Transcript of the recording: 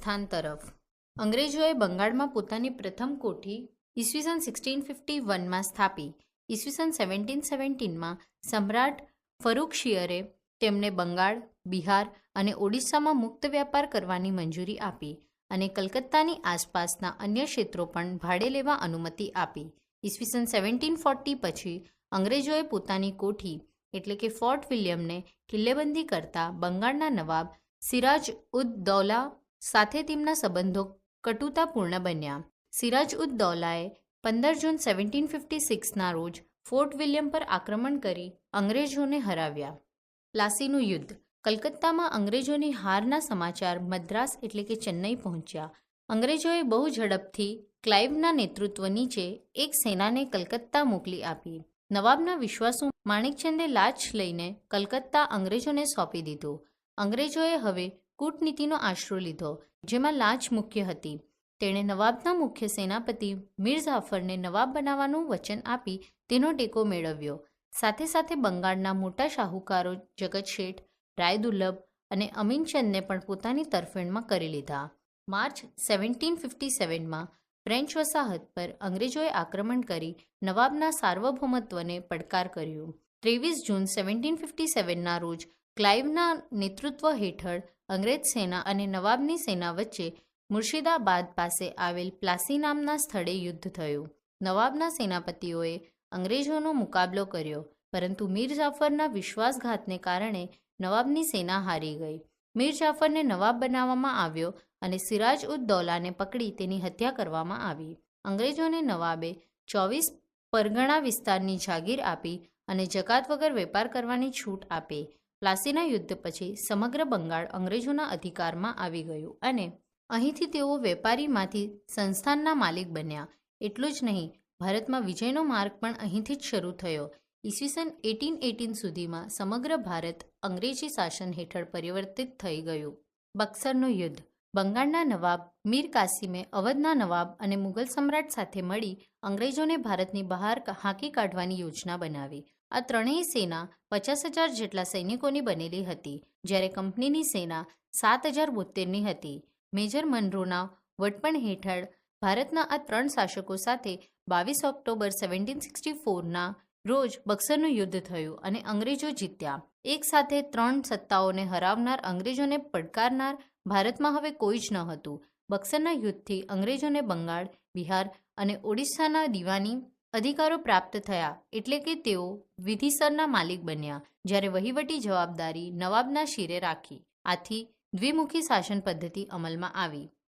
સંસ્થાન તરફ. અંગ્રેજોએ બંગાળમાં પોતાની પ્રથમ કોઠી ઈસવીસન સિક્સટીન ફિફ્ટી વનમાં સ્થાપી. ઈસવીસન સેવન્ટીન સેવન્ટીનમાં સમ્રાટ ફરૂખશિયરે તેમને બંગાળ, બિહાર અને ઓડિશામાં મુક્ત વ્યાપાર કરવાની મંજૂરી આપી અને કલકત્તાની આસપાસના અન્ય ક્ષેત્રો પણ ભાડે લેવા અનુમતિ આપી. ઈસવીસન સેવન્ટીન ફોર્ટી પછી અંગ્રેજોએ પોતાની કોઠી, એટલે કે ફોર્ટ વિલિયમને, કિલ્લેબંધી કરતા બંગાળના નવાબ સિરાજ ઉદ દૌલા સાથે તેમના સંબંધો કટુતાપૂર્ણ બન્યા. સિરાજ ઉદ દૌલાએ પંદર જૂન સેવન્ટીન ફિફ્ટી સિક્સના રોજ ફોર્ટ વિલિયમ પર આક્રમણ કરી અંગ્રેજોને હરાવ્યા. પ્લાસીનું યુદ્ધ. કલકત્તામાં અંગ્રેજોની હારના સમાચાર મદ્રાસ એટલે કે ચેન્નઈ પહોંચ્યા. અંગ્રેજોએ બહુ ઝડપથી ક્લાઇવના નેતૃત્વ નીચે એક સેનાને કલકત્તા મોકલી આપી. નવાબના વિશ્વાસુ માણેકચંદે લાચ લઈને કલકત્તા અંગ્રેજોને સોંપી દીધું. અંગ્રેજોએ હવે કૂટનીતિનો આશરો લીધો, જેમાં લાંચ મુખ્ય હતી. તેણે નવાબના મુખ્ય સેનાપતિ મીર જાફરને નવાબ બનાવવાનું વચન આપી તેનો ટેકો મેળવ્યો. સાથે સાથે બંગાળના મોટા શાહુકારો જગત શેઠ, રાયદુલ્લભ અને અમીનચંદને પણ પોતાની તરફેણમાં કરી લીધા. માર્ચ સેવન્ટીન ફિફ્ટી સેવનમાં ફ્રેન્ચ વસાહત પર અંગ્રેજોએ આક્રમણ કરી નવાબના સાર્વભૌમત્વને પડકાર કર્યો. ત્રેવીસ જૂન સેવન્ટીન ફિફ્ટી સેવનના રોજ ક્લાઇવના નેતૃત્વ હેઠળ અંગ્રેજ સેના અને નવાબની સેના વચ્ચે મુર્શિદાબાદ પાસે આવેલ પ્લાસી નામના સ્થળે યુદ્ધ થયું. નવાબના સેનાપતિઓએ અંગ્રેજોનો મુકાબલો કર્યો, પરંતુ મીર જાફરના વિશ્વાસઘાતને કારણે નવાબની સેના હારી ગઈ. મીર જાફરને નવાબ બનાવવામાં આવ્યો અને સિરાજ ઉદ દૌલાને પકડી તેની હત્યા કરવામાં આવી. અંગ્રેજોને નવાબે ચોવીસ પરગણા વિસ્તારની જાગીર આપી અને જકાત વગર વેપાર કરવાની છૂટ આપે. પ્લાસીના યુદ્ધ પછી સમગ્ર બંગાળ અંગ્રેજોના અધિકારમાં આવી ગયું અને અહીંથી તેઓ વેપારીમાંથી સંસ્થાનના માલિક બન્યા. એટલું જ નહીં, ભારતમાં વિજયનો માર્ગ પણ અહીંથી જ શરૂ થયો. ઈસવીસન એટીન એટીન સુધીમાં સમગ્ર ભારત અંગ્રેજી શાસન હેઠળ પરિવર્તિત થઈ ગયું. બક્સરનું યુદ્ધ બંગાળના નવાબ મીર કાસિમે અવધના નવાબ અને મુઘલ સમ્રાટ સાથે મળી અંગ્રેજોને ભારતની બહાર હાંકી કાઢવાની યોજના બનાવી. આ ત્રણેય સેના પચાસ હજાર જેટલા સૈનિકોની બનેલી હતી, જ્યારે કંપનીની સેના સાત હજાર બોતેરની હતી. મેજર મનરોના વડપણ હેઠળ ભારતના આ ત્રણ શાસકો સાથે બાવીસ ઓક્ટોબર સેવન્ટીન સિક્સટી ફોરના રોજ બક્સરનું યુદ્ધ થયું અને અંગ્રેજો જીત્યા. એક સાથે ત્રણ સત્તાઓને હરાવનાર અંગ્રેજોને પડકારનાર ભારતમાં હવે કોઈ જ ન હતું. બક્સરના યુદ્ધથી અંગ્રેજોને બંગાળ, બિહાર અને ઓડિશાના દીવાની અધિકારો પ્રાપ્ત થયા એટલે કે તેઓ વિધિસરના માલિક બન્યા, જ્યારે વહીવટી જવાબદારી નવાબના શિરે રાખી. આથી દ્વિમુખી શાસન પદ્ધતિ અમલમાં આવી.